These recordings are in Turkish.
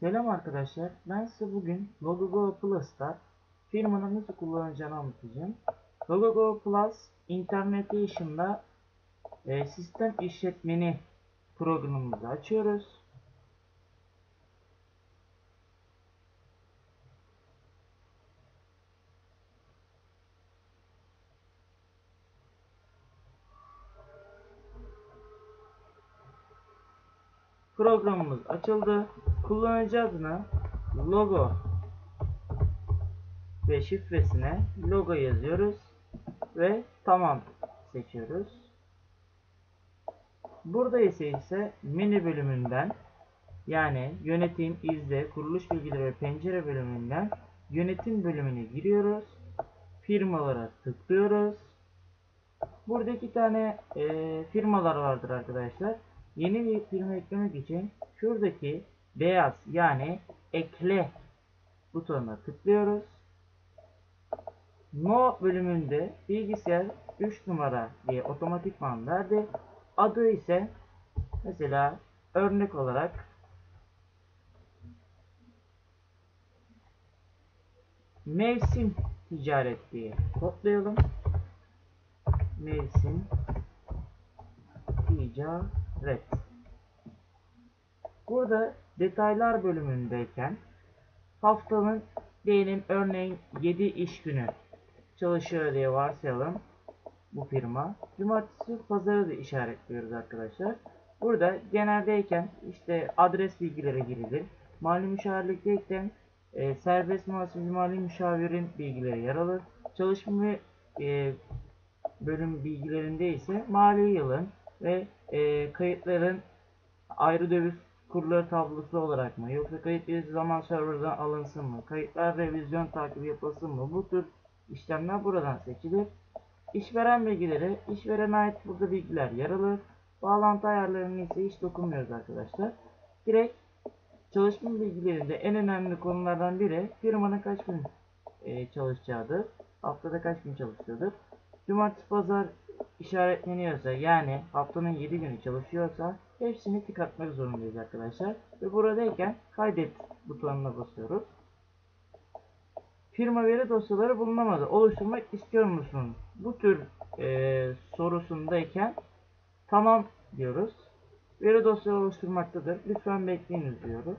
Selam arkadaşlar. Ben size bugün Logogo Plus'ta firmanın nasıl kullanacağını anlatacağım. Logogo Plus Internation'da e, sistem işletmeni programımızı açıyoruz. Programımız açıldı. Kullanıcı adına logo ve şifresine logo yazıyoruz ve tamam seçiyoruz. Burada ise ise menü bölümünden yani yönetim, izle, kuruluş bilgileri ve pencere bölümünden yönetim bölümüne giriyoruz. Firmalara tıklıyoruz. Burada iki tane e, firmalar vardır arkadaşlar. Yeni bir firma eklemek için şuradaki beyaz yani ekle butonuna tıklıyoruz. No bölümünde bilgisayar 3 numara diye otomatikman verdi. Adı ise mesela örnek olarak mevsim ticaret diye kodlayalım. Mevsim ticaret. Burada detaylar bölümündeyken haftanın diyelim örneğin 7 iş günü çalışıyor diye varsayalım bu firma. Cumartesi pazarı da işaretliyoruz arkadaşlar. Burada geneldeyken işte adres bilgileri girilir. Mali müşavirlikteyken e, serbest muhasebeci mali müşavirin bilgileri yer alır. Çalışma e, bölüm bilgilerinde ise mali yılın ve e, kayıtların ayrı döviz kurları tablosu olarak mı yoksa kayıt bir zaman serverdan alınsın mı kayıtlar revizyon takibi yapılsın mı bu tür işlemler buradan seçilir. İşveren bilgileri işverene ait burada bilgiler yer alır. Bağlantı ayarlarını ise hiç dokunmuyoruz arkadaşlar. Direkt çalışma bilgilerinde en önemli konulardan biri firmanın kaç gün e, çalışacağıdır. Haftada kaç gün çalışıyordur. Cumartesi pazar işaretleniyorsa yani haftanın 7 günü çalışıyorsa hepsini tık atmak zorundayız arkadaşlar. Ve buradayken kaydet butonuna basıyoruz. Firma veri dosyaları bulunamadı. Oluşturmak istiyor musun? Bu tür e, sorusundayken tamam diyoruz. Veri dosyaları oluşturmaktadır. Lütfen bekleyiniz diyoruz.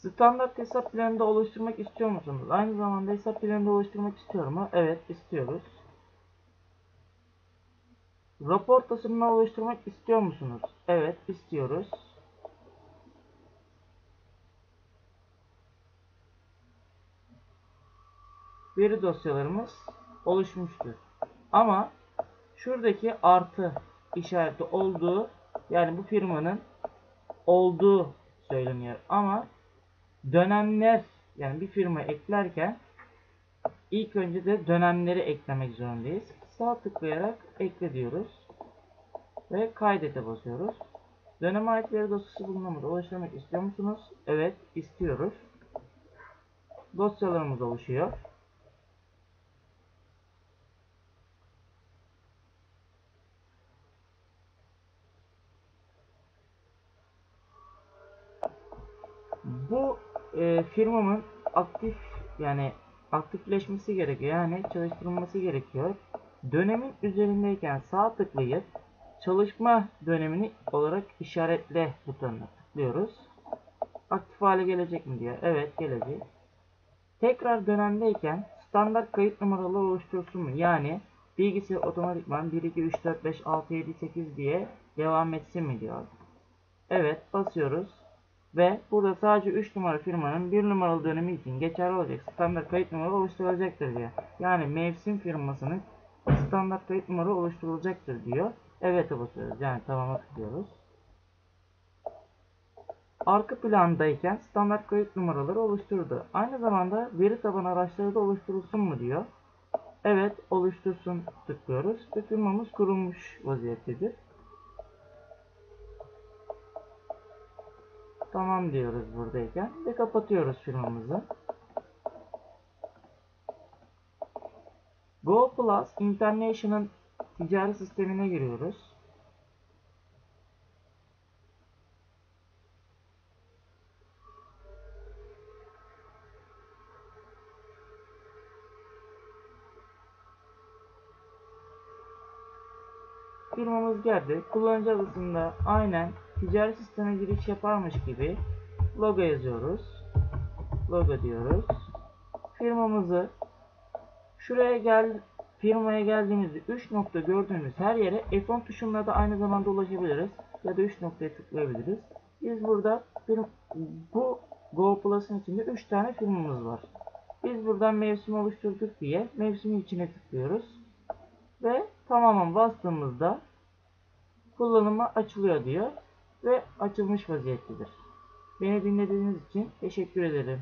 Standart hesap planında oluşturmak istiyor musunuz? Aynı zamanda hesap planında oluşturmak istiyor mu? Evet istiyoruz. Rapor tasarımını oluşturmak istiyor musunuz? Evet istiyoruz. Veri dosyalarımız oluşmuştur. Ama şuradaki artı işareti olduğu yani bu firmanın olduğu söyleniyor. Ama dönemler yani bir firma eklerken ilk önce de dönemleri eklemek zorundayız. Sağ tıklayarak ekle diyoruz. Ve kaydete basıyoruz. Döneme ait veri dosyası bulunamadı. Oluşturmak istiyor musunuz? Evet istiyoruz. Dosyalarımız oluşuyor. Bu e, firmamın aktif yani aktifleşmesi gerekiyor. Yani çalıştırılması gerekiyor. Dönemin üzerindeyken sağ tıklayıp çalışma dönemini olarak işaretle butonuna tıklıyoruz. Aktif hale gelecek mi diye. Evet gelecek. Tekrar dönemdeyken standart kayıt numaralı oluştursun mu? Yani bilgisayar otomatikman 1, 2, 3, 4, 5, 6, 7, 8 diye devam etsin mi diyor. Evet basıyoruz. Ve burada sadece 3 numara firmanın 1 numaralı dönemi için geçerli olacak standart kayıt numara oluşturulacaktır diyor. Yani mevsim firmasının standart kayıt numara oluşturulacaktır diyor. Evet'e basıyoruz. Yani tamama tıklıyoruz. Arka plandayken standart kayıt numaraları oluşturdu. Aynı zamanda veri tabanı araçları da oluşturulsun mu diyor. Evet oluştursun tıklıyoruz ve firmamız kurulmuş vaziyettedir. Tamam diyoruz buradayken ve kapatıyoruz firmamızı. Go Plus International ticari sistemine giriyoruz. Firmamız geldi. Kullanıcı adısında aynen ticari sisteme giriş yaparmış gibi logo yazıyoruz. Logo diyoruz. Firmamızı şuraya gel firmaya geldiğimizde 3 nokta gördüğümüz her yere F10 tuşuna da aynı zamanda ulaşabiliriz. Ya da 3 noktaya tıklayabiliriz. Biz burada firm, bu Go Plus'ın içinde 3 tane firmamız var. Biz buradan mevsim oluşturduk diye mevsimin içine tıklıyoruz. Ve tamamen bastığımızda kullanıma açılıyor diyor ve açılmış vaziyettedir. Beni dinlediğiniz için teşekkür ederim.